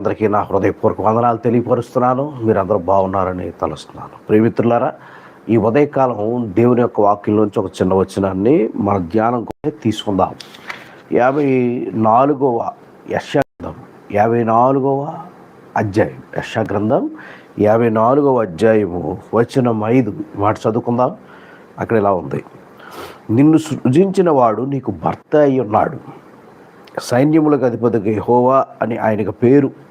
అందరికీ నా హృదయపూర్వక వందనాలు తెలియపరుస్తున్నాను. మీరందరూ బాగున్నారని తలుస్తున్నాను. ప్రియమిత్రులారా ఈ ఉదయకాలం దేవుని యొక్క వాక్యం నుంచి ఒక చిన్న వచనాన్ని మన ధ్యానం కూడా తీసుకుందాం. యాభై నాలుగవ యశాగ్రంథం. యాభై నాలుగవ అధ్యాయం. యశా గ్రంథం యాభై నాలుగవ అధ్యాయము వచనం ఐదు. మాట చదువుకుందాం. అక్కడ ఇలా ఉంది. నిన్ను సృజించిన వాడు నీకు భర్త అయి ఉన్నాడు. సైన్యములకు అధిపతికి హోవా అని ఆయనకు పేరు.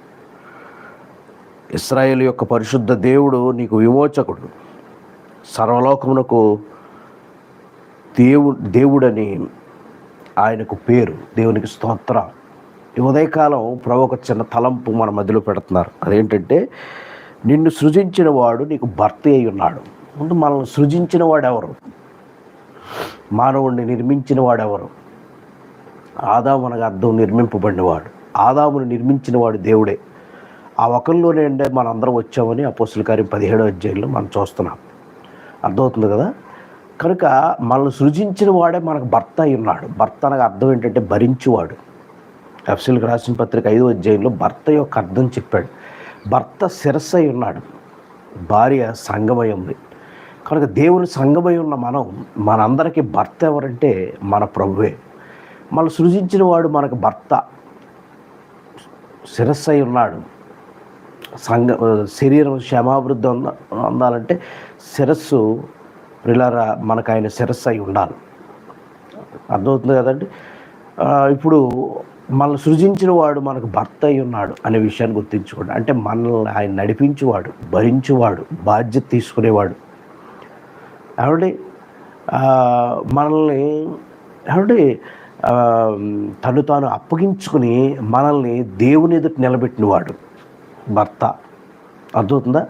ఇస్రాయేల్ యొక్క పరిశుద్ధ దేవుడు నీకు విమోచకుడు. సర్వలోకమునకు దేవు దేవుడని ఆయనకు పేరు దేవునికి స్తోత్ర. ఈ ఉదయకాలం ప్రభు ఒక చిన్న తలంపు మన మధ్యలో పెడుతున్నారు. అదేంటంటే నిన్ను సృజించిన వాడు నీకు భర్త అయి ఉన్నాడు. ముందు మనల్ని సృజించిన వాడెవరు? మానవుడిని నిర్మించిన వాడెవరు? ఆదాము అనగా అర్థం నిర్మింపబడినవాడు. ఆదామును నిర్మించిన వాడు దేవుడే. ఆ ఒకరిలోనే ఉండే మనందరం వచ్చామని అపోస్తుల కార్యం పదిహేడో అధ్యాయంలో మనం చూస్తున్నాం. అర్థమవుతుంది కదా? కనుక మనల్ని సృజించిన వాడే మనకు భర్త అయి ఉన్నాడు. భర్త అనగా అర్థం ఏంటంటే భరించువాడు. ఎఫ్సిల్కి రాసిన పత్రిక ఐదో అధ్యాయంలో భర్త యొక్క అర్థం చెప్పాడు. భర్త శిరస్సు అయి ఉన్నాడు. భార్య సంగమై ఉంది. కనుక దేవుని సంగమై ఉన్న మనం మనందరికీ భర్త ఎవరంటే మన ప్రభువే. మనం సృజించిన వాడు మనకు భర్త. శిరస్సు అయి ఉన్నాడు. సంగ శరీరం క్షమాభివృద్ధి అందాలంటే శిరస్సు ప్రిలరా మనకు ఆయన శిరస్సు అయి ఉండాలి. అర్థమవుతుంది కదండి? ఇప్పుడు మనల్ని సృజించిన వాడు మనకు భర్త అయి ఉన్నాడు అనే విషయాన్ని గుర్తించుకోండి. అంటే మనల్ని ఆయన నడిపించేవాడు భరించేవాడు బాధ్యత తీసుకునేవాడు. ఏమండి మనల్ని ఏమండి తను తాను అప్పగించుకుని మనల్ని దేవుని ఎదుటి నిలబెట్టినవాడు. భర్త. అర్థమవుతుందా?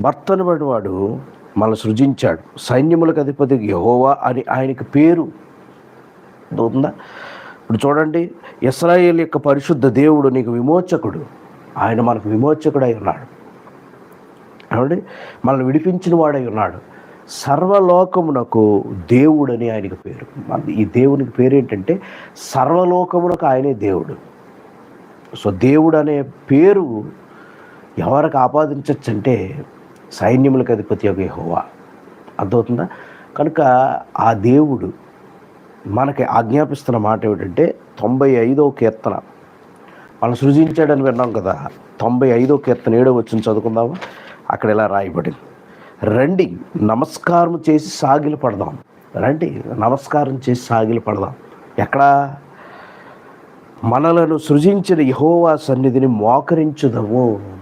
భర్తను బట్టి వాడు మనల్ని సృజించాడు. సైన్యములకు అధిపతి యహోవా అని ఆయనకి పేరు. అర్థమవుతుందా? ఇప్పుడు చూడండి ఇస్రాయేల్ యొక్క పరిశుద్ధ దేవుడు నీకు విమోచకుడు. ఆయన మనకు విమోచకుడై ఉన్నాడు. ఏమండి? మనల్ని విడిపించిన వాడై ఉన్నాడు. సర్వలోకమునకు దేవుడని ఆయనకు పేరు. ఈ దేవునికి పేరు ఏంటంటే సర్వలోకమునకు ఆయనే దేవుడు. సో దేవుడు అనే పేరు ఎవరికి ఆపాదించవచ్చు అంటే సైన్యములకు అధిపతి యొక్క యహోవా. అర్థమవుతుందా? కనుక ఆ దేవుడు మనకి ఆజ్ఞాపిస్తున్న మాట ఏమిటంటే తొంభై ఐదో కీర్తన. మనం సృజించాడని విన్నాం కదా తొంభై ఐదో కీర్తన ఏడో వచ్చిన చదువుకుందామా? అక్కడ ఇలా రాయబడింది. రండి నమస్కారం చేసి సాగిలు పడదాం. రండి నమస్కారం చేసి సాగిలు పడదాం. ఎక్కడా? మనలను సృజించిన యహోవా సన్నిధిని మోకరించుదము.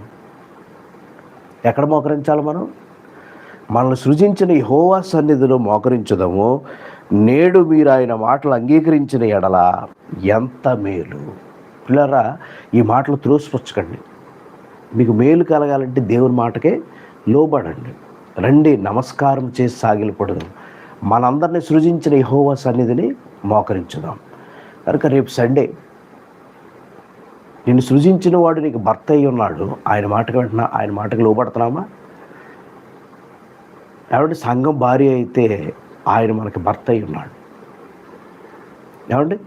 ఎక్కడ మోకరించాలి మనం? మనల్ని సృజించిన హోవా సన్నిధిలో మోకరించదము. నేడు మీరు ఆయన మాటలు అంగీకరించిన ఎడల ఎంత మేలు. పిల్లరా ఈ మాటలు త్రోసిపుచ్చకండి. మీకు మేలు కలగాలంటే దేవుని మాటకే లోబడండి. రండి నమస్కారం చేసి సాగిలపడదు. మనందరినీ సృజించిన యహోవా సన్నిధిని మోకరించుదాం. కనుక రేపు సండే నిన్ను సృజించిన వాడు నీకు భర్త అయి ఉన్నాడు. ఆయన మాటకు వెంటనే ఆయన మాటకు లోబడుతున్నామా? ఏమంటే సంఘం భార్య అయితే ఆయన మనకి భర్త అయి ఉన్నాడు. ఏమండి?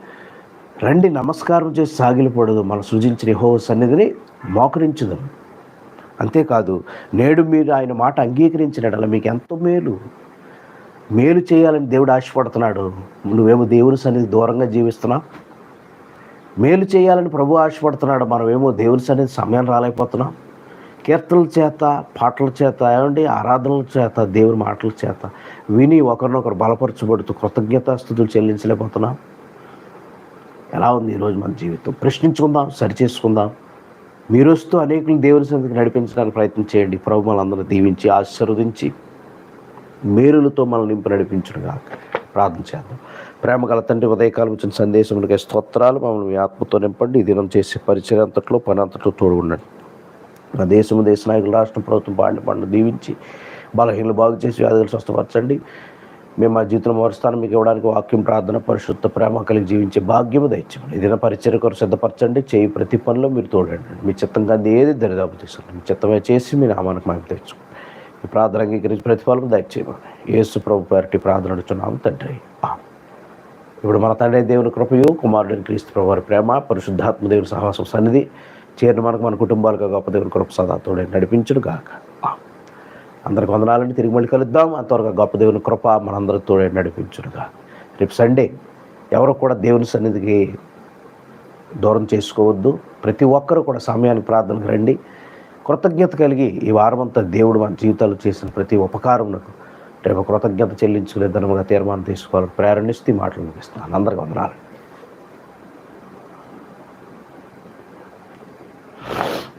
రండి నమస్కారం చేసి సాగిలపడదు. మనం సృజించిన హో సన్నిధిని మోకరించుదాం. అంతేకాదు నేడు మీరు ఆయన మాట అంగీకరించినట్ల మీకు ఎంతో మేలు. మేలు చేయాలని దేవుడు ఆశపడుతున్నాడు. నువ్వేమో దేవుని సన్నిధి దూరంగా జీవిస్తున్నావు? మేలు చేయాలని ప్రభు ఆశపడుతున్నాడు. మనమేమో దేవుని సన్నిధి సమయం రాలేకపోతున్నాం. కీర్తనల చేత పాటల చేత ఏమండి? ఆరాధనల చేత దేవుని మాటల చేత విని ఒకరినొకరు బలపరచబడుతూ కృతజ్ఞతాస్థుతులు చెల్లించలేకపోతున్నాం. ఎలా ఉంది ఈరోజు మన జీవితం? ప్రశ్నించుకుందాం సరిచేసుకుందాం మీరు వస్తూ అనేకులు దేవుని సన్నిధికి నడిపించడానికి ప్రయత్నం చేయండి. ప్రభు మనందరూ దీవించి ఆశీర్వదించి మేలులతో మనల్ని నింపి నడిపించడం కాక ప్రార్థన చేద్దాం. ప్రేమ గల తండ్రి ఉదయకాలం ఇచ్చిన సందేశములకే స్తోత్రాలు. మమ్మల్ని మీ ఆత్మతో నింపండి. ఈ దినం చేసే పరిచయం అంతట్లో పని అంతట్లో తోడు ఉండండి. మన దేశము దేశ నాయకులు రాష్ట్ర ప్రభుత్వం పాడిన పండు దీవించి బలహీనలు బాగు చేసి వ్యాధులు స్వస్థపరచండి. మేము మా జీవితం మరుస్తాను మీకు ఇవ్వడానికి వాక్యం ప్రార్థన పరిశుద్ధ ప్రేమ కలిగి జీవించే భాగ్యము దయచేయండి ఏదైనా పరిచయ కొరకు సిద్ధపరచండి. చేయి ప్రతి పనిలో మీరు తోడండి. మీ చిత్తంగా కానీ ఏది దరిదాపు తీసుకుని మీ చిత్తమే చేసి మీ నామానికి మేము తెచ్చుకోండి. ఈ ప్రార్థన అంగీకరించి ప్రతిఫలం దయచేయమని యేసు ప్రభు పేరటి ప్రార్థన అడుచున్నాము తండ్రి. ఇప్పుడు మన తండ్రి దేవుని కృపయు కుమారుడు క్రీస్తు ప్రభు వారి ప్రేమ పరిశుద్ధాత్మ దేవుని సహవాసం సన్నిధి చేరిన మనకు మన కుటుంబాలకు గొప్ప దేవుని కృప సదా తోడే నడిపించుడు గాక అందరికి వందనాలని తిరిగి మళ్ళీ కలుద్దాం. అంతవరకు గొప్ప దేవుని కృప మనందరికి తోడే నడిపించుడుగా రేపు సండే ఎవరు కూడా దేవుని సన్నిధికి దూరం చేసుకోవద్దు. ప్రతి ఒక్కరూ కూడా సమయానికి ప్రార్థనకు రండి. కృతజ్ఞత కలిగి ఈ వారమంతా దేవుడు మన జీవితాలు చేసిన ప్రతి ఉపకారమునకు రేపు కృతజ్ఞత చెల్లించుకునే ధనముగా తీర్మానం తీసుకోవాలని ప్రేరణిస్తూ మాటలు ముగిస్తున్నాను. అందరికీ వందనాలు.